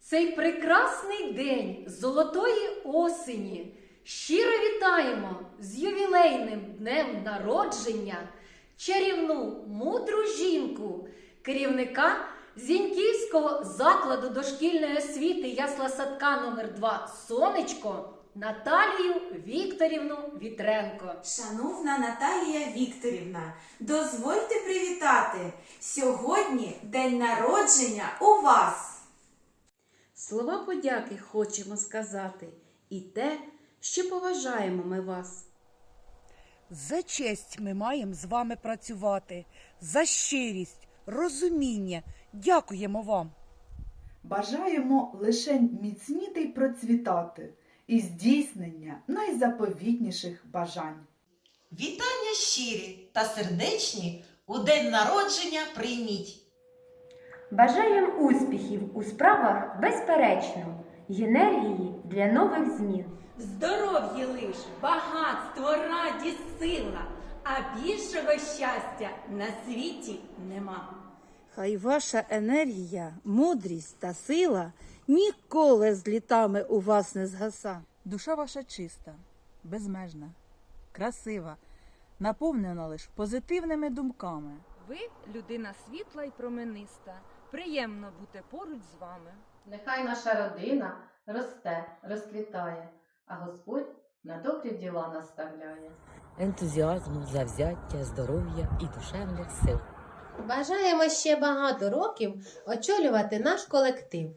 цей прекрасний день золотої осені. Щиро вітаємо з ювілейним днем народження чарівну мудру жінку, керівника Зіньківського закладу дошкільної освіти ясла садка номер 2 Сонечко Наталію Вікторівну Вітренко. Шановна Наталія Вікторівна, дозвольте привітати. Сьогодні день народження у вас. Слова подяки хочемо сказати і те, що поважаємо ми вас. За честь ми маємо з вами працювати, за щирість, розуміння. Дякуємо вам. Бажаємо лише міцніти й процвітати і здійснення найзаповітніших бажань. Вітання щирі та сердечні у день народження прийміть. Бажаєм успіхів у справах безперечно й енергії для нових змін. Здоров'я лиш, багатство, радість, сила, а більшого щастя на світі нема. Хай ваша енергія, мудрість та сила ніколи з літами у вас не згаса. Душа ваша чиста, безмежна, красива, наповнена лише позитивними думками. Ви людина світла і промениста. Приємно бути поруч з вами. Нехай наша родина росте, розквітає, а Господь на добрі діла наставляє. ентузіазму, завзяття, здоров'я і душевних сил. Бажаємо ще багато років очолювати наш колектив.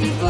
Народження, ай-яй.